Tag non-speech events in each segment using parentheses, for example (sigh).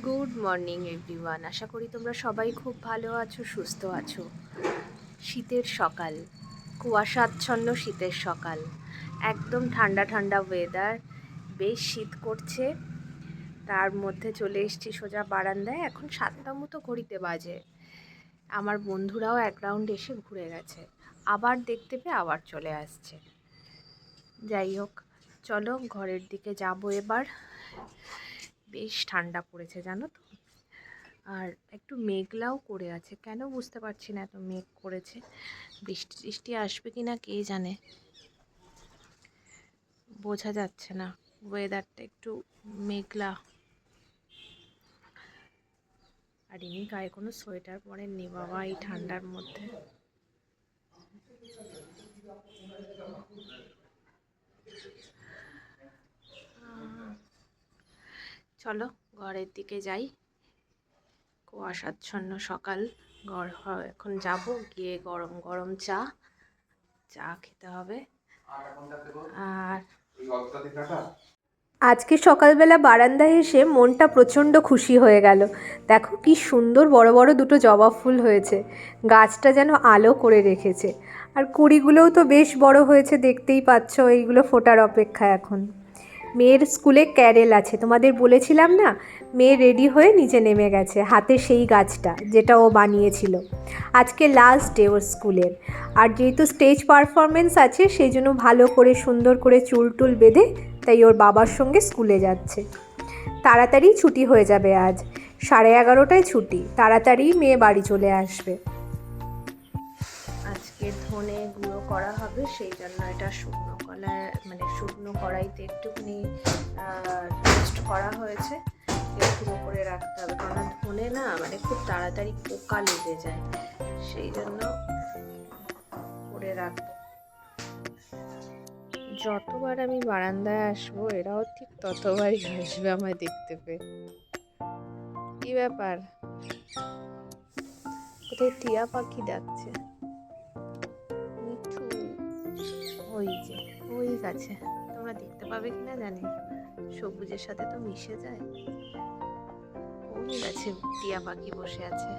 Good morning everyone আশা করি তোমরা সবাই খুব ভালো আছো, সুস্থ আছো। শীতের সকাল, কুয়াশাচ্ছন্ন শীতের সকাল। একদম ঠান্ডা ঠান্ডা ওয়েদার বেশ শীত করছে। তার মধ্যে চলে এসেছি সোজা বারান্দায়। এখন সাতটা মতো ঘড়িতে বাজে। আমার বন্ধুরাও এক রাউন্ড এসে ঘুরে গেছে। আবার দেখতে পেয়ে আবার চলে আসছে। যাই হোক, চলো ঘরের দিকে যাব এবার। বেশ ঠান্ডা পড়েছে, জানো তো? আর একটু মেঘলাও করে আছে। কেন বুঝতে পারছি না এত মেঘ করেছে? বৃষ্টি টিষ্টি আসবে কি না কে জানে? বোঝা যাচ্ছে না। ওয়েদারটা একটু মেঘলা। আর ইনি গায়ে কোনো সোয়েটার পরেননি বাবা, এই ঠান্ডার মধ্যে। চলো ঘরের দিকে যাই। কুয়াশাচ্ছন্ন সকাল। ঘর এখন যাব, গিয়ে গরম গরম চা। চা খেতে হবে। আর আজকে সকালবেলা বারান্দায় এসে মনটা প্রচণ্ড খুশি হয়ে গেল। দেখো কি সুন্দর বড় বড় দুটো জবা ফুল হয়েছে। গাছটা যেন আলো করে রেখেছে। আর কুড়িগুলোও তো বেশ বড় হয়েছে, দেখতেই পাচ্ছ। এইগুলো ফোটার অপেক্ষা এখন। মেয়ের স্কুলে ক্যারেল আছে। তোমাদের বলেছিলাম না? মেয়ে রেডি হয়ে নিচে নেমে গেছে, হাতে সেই গাছটা যেটা ও বানিয়েছিল। আজকে লাস্ট ডে ওর স্কুলের। আর যেহেতু স্টেজ পারফরমেন্স আছে, সেই জন্য ভালো করে, সুন্দর করে চুল টুল বেঁধে তাই ওর বাবার সঙ্গে স্কুলে যাচ্ছে। তাড়াতাড়ি ছুটি হয়ে যাবে আজ। সাড়ে এগারোটায় ছুটি, তাড়াতাড়ি মেয়ে বাড়ি চলে আসবে। আজকে ধনে গুঁড়ো করা হবে, সেই জন্য এটা শুকনো কলা মানে শুকনো কড়াইতে একটুখানি টেস্ট করা হয়েছে। গুঁড়ো করে রাখতে হবে কারণ ধনে না মানে খুব তাড়াতাড়ি পোকা লেগে যায়, সেই জন্য করে রাখব। যতবার আমি বারান্দায় আসব, এরাও ঠিক ততবারই আসবে আমায় দেখতে পেয়ে। কি ব্যাপার? কোথায় টিয়া পাখি ডাকছে? ওই যে, ওই গাছে। তোমরা দেখতে পাবে কিনা জানি সবুজের সাথে তো মিশে যায়। ওই গাছে টিয়া পাখি বসে আছে।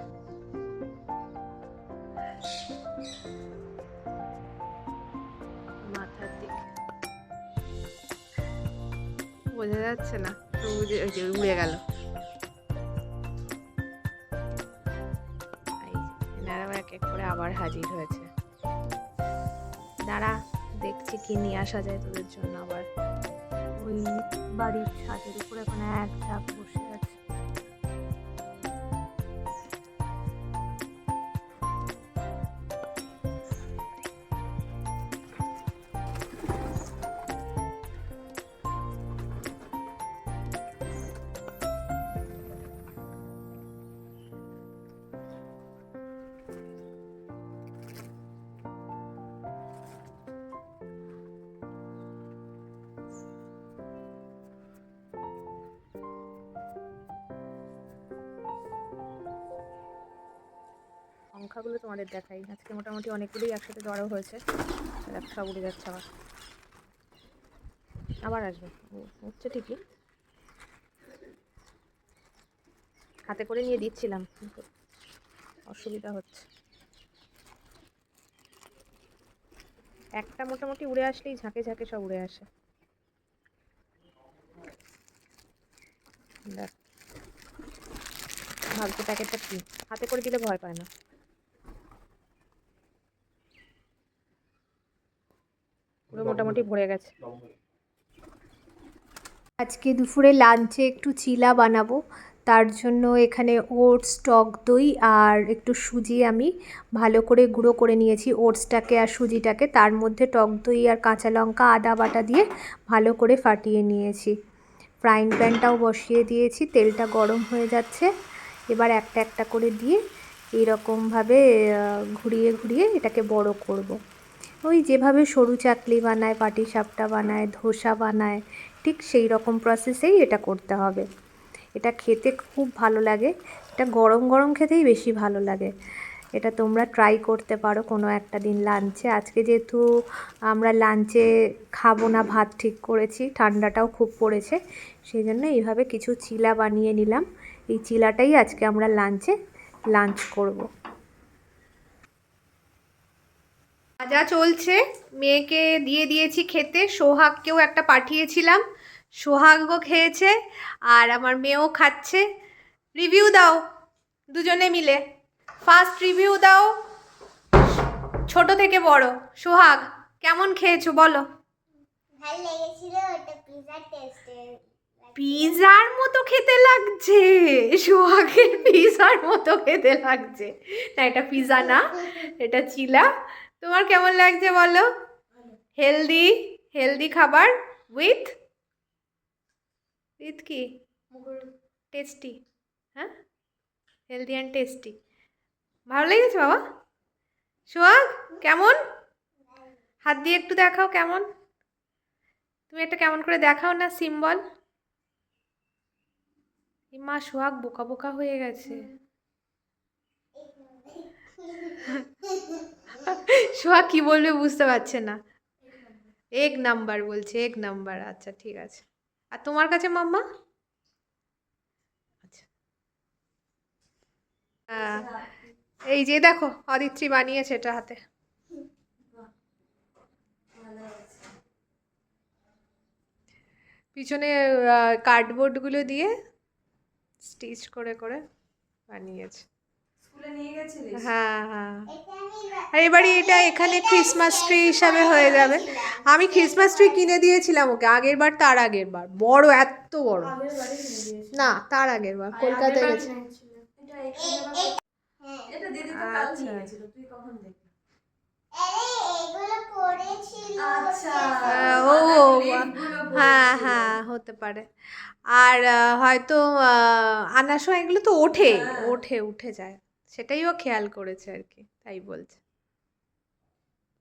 মাথার দিকে। বোঝা যাচ্ছে না, সবুজে ওই যে উড়ে গেল। এনারা এক এক করে আবার হাজির হয়েছে। দাঁড়া। কি নিয়ে আসা যায় তোদের জন্য আবার। ওই বাড়ির ছাদের উপরে এখন এক ঝাঁক সংখ্যাগুলো তোমাদের দেখাই। আজকে মোটামুটি অনেকগুলোই একসাথে জড়ো হয়েছে। সব উড়ে যাচ্ছে আবার। আবার আসবে। হচ্ছে ঠিকই। হাতে করে নিয়ে দিচ্ছিলাম অসুবিধা হচ্ছে। একটা মোটামুটি উড়ে আসলেই ঝাঁকে ঝাঁকে সব উড়ে আসে। ভাবছি প্যাকেটটা কি? হাতে করে দিলে ভয় পায় না। পুরো মোটামুটি ভরে গেছে। আজকে দুপুরে লাঞ্চে একটু চিলা বানাবো। তার জন্য এখানে ওটস টক দই আর একটু সুজি আমি ভালো করে গুঁড়ো করে নিয়েছি ওটসটাকে আর সুজিটাকে। তার মধ্যে টক দই আর কাঁচা লঙ্কা আদা বাটা দিয়ে ভালো করে ফাটিয়ে নিয়েছি। ফ্রাইং প্যানটাও বসিয়ে দিয়েছি তেলটা গরম হয়ে যাচ্ছে। এবার একটা একটা করে দিয়ে এইরকমভাবে আহ, ঘুরিয়ে ঘুরিয়ে এটাকে বড় করব। ওই যেভাবে সরু চাকলি বানায় পাটি সাপটা বানায়, ধোসা বানায়, ঠিক সেই রকম প্রসেসেই এটা করতে হবে। এটা খেতে খুব ভালো লাগে। এটা গরম গরম খেতেই বেশি ভালো লাগে। এটা তোমরা ট্রাই করতে পারো কোনো একটা দিন লাঞ্চে আজকে যেহেতু আমরা লাঞ্চে খাব না, ভাত ঠিক করেছি, ঠান্ডাটাও খুব পড়েছে সেই জন্য এইভাবে কিছু চিলা বানিয়ে নিলাম। এই চিলাটাই আজকে আমরা লাঞ্চে লাঞ্চ করব। ভাজা চলছে মেয়েকে দিয়ে দিয়েছি খেতে সোহাগকেও একটা পাঠিয়েছিলাম। সোহাগও খেয়েছে আর আমার মেয়েও খাচ্ছে। রিভিউ দাও দুজনে মিলে। ফার্স্ট রিভিউ দাও ছোট থেকে বড়। সোহাগ কেমন খেয়েছো বলো। ভালো লেগেছিল ওটা পিজা টেস্টের পিজার মতো খেতে লাগছে। সোহাগের পিজার মতো খেতে লাগছে। না এটা পিজা না এটা চিলা। তোমার কেমন লাগছে বলো? হেলদি হেলদি খাবার উইথ উইথ কি? টেস্টি হ্যাঁ? হেলদি অ্যান্ড টেস্টি ভালো লেগেছে বাবা? সোহাগ কেমন? হাত দিয়ে একটু দেখাও কেমন? তুমি একটা কেমন করে দেখাও না সিম্বল। মা সোহাগ বোকা বোকা হয়ে গেছে। (laughs) সোহাগ কি বলবে বুঝতে পারছে না। এক নাম্বার বলছে, এক নাম্বার আচ্ছা ঠিক আছে। আর তোমার কাছে মাম্মা? আচ্ছা। এই যে দেখো, অদিত্রী বানিয়েছে এটা হাতে। পিছনে কার্ডবোর্ডগুলো দিয়ে স্টিচ করে করে বানিয়েছে। হ্যাঁ হ্যাঁ। এটা আর এবারে এটা এখানে ক্রিসমাস ট্রি হিসাবে হয়ে যাবে। আমি ক্রিসমাস ট্রি কিনে দিয়েছিলাম ওকে আগের বার তার আগের বার। বড় এত বড়। না তার আগের বার কলকাতায় গেছে। এটা দিদি তো কাল আচ্ছা। নিয়েছিল তুই কখন দেখলি? আরে এগুলো পড়েছিল আচ্ছা ও হ্যাঁ হ্যাঁ হতে পারে। আর হয়তো আনার সময় এগুলো তো ওঠে হ্যাঁ। ওঠে উঠে যায়। সেটাই ও খেয়াল করেছে আর কি তাই বলছে।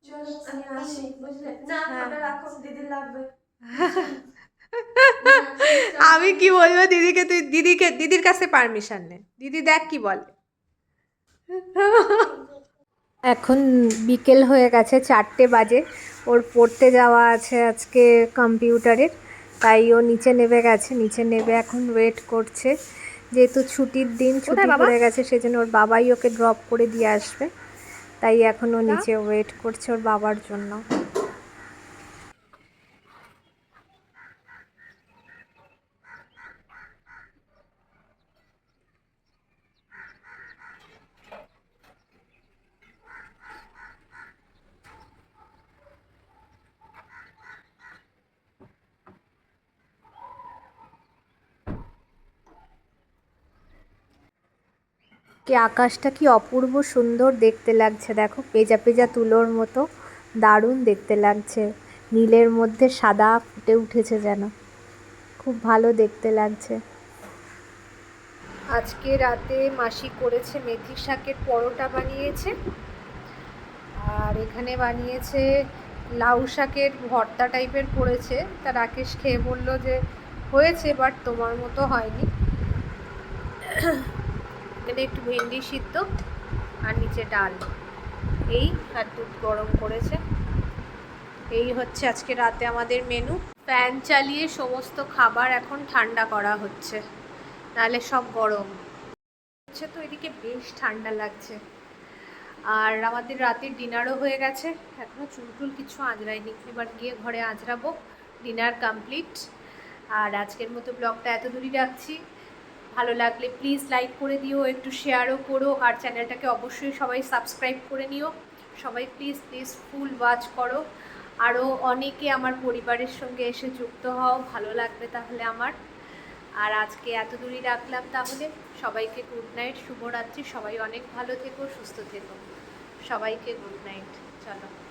আমি আসি বুঝলে? না হ্যাঁ। (laughs) আমি কি বলব দিদিকে তুই দিদিকে দিদির কাছে পারমিশন নে। দিদি দেখ কি বলে। এখন বিকেল হয়ে গেছে চারটে বাজে। ওর পড়তে যাওয়া আছে আজকে কম্পিউটারের তাই ও নিচে নেমে গেছে। নিচে নেমে এখন ওয়েট করছে। যেহেতু ছুটির দিন ছুটি পড়ে গেছে সেজন্য ওর বাবাই ওকে ড্রপ করে দিয়ে আসবে। তাই এখন ও নিচে ওয়েট করছে ওর বাবার জন্য। কি আকাশটা কি অপূর্ব সুন্দর দেখতে লাগছে। দেখো, পেজা পেজা তুলোর মতো দারুণ দেখতে লাগছে। নীলের মধ্যে সাদা ফুটে উঠেছে যেন। খুব ভালো দেখতে লাগছে। আজকে রাতে মাসি করেছে মেথি শাকের পরোটা বানিয়েছে। আর এখানে বানিয়েছে লাউ শাকের ভর্তা টাইপের করেছে। তা রাকেশ খেয়ে বলল যে, হয়েছে, বাট তোমার মতো হয়নি। এখানে একটু ভেন্ডি সিদ্ধ আর নিচে ডাল। এই আর দুধ গরম করেছে। এই হচ্ছে আজকে রাতে আমাদের মেনু। ফ্যান চালিয়ে সমস্ত খাবার এখন ঠান্ডা করা হচ্ছে। নাহলে সব গরম। হচ্ছে তো এদিকে বেশ ঠান্ডা লাগছে। আর আমাদের রাতের ডিনারও হয়ে গেছে। এখনও চুল টুল কিছু আঁচড়াইনি এবার গিয়ে ঘরে আঁচড়াবো ডিনার কমপ্লিট। আর আজকের মতো ব্লগটা এত দূরই রাখছি। ভালো লাগলে প্লিজ লাইক করে দিও, একটু শেয়ারও করো, আর চ্যানেলটাকে অবশ্যই সবাই সাবস্ক্রাইব করে নিও। সবাই প্লিজ প্লিজ ফুল ওয়াচ করো। আরও অনেকে আমার পরিবারের সঙ্গে এসে যুক্ত হও, ভালো লাগবে তাহলে আমার। আর আজকে এত দূরই রাখলাম তাহলে। সবাইকে গুড নাইট শুভরাত্রি, সবাই অনেক ভালো থেকো, সুস্থ থেকো। সবাইকে গুড নাইট চলো।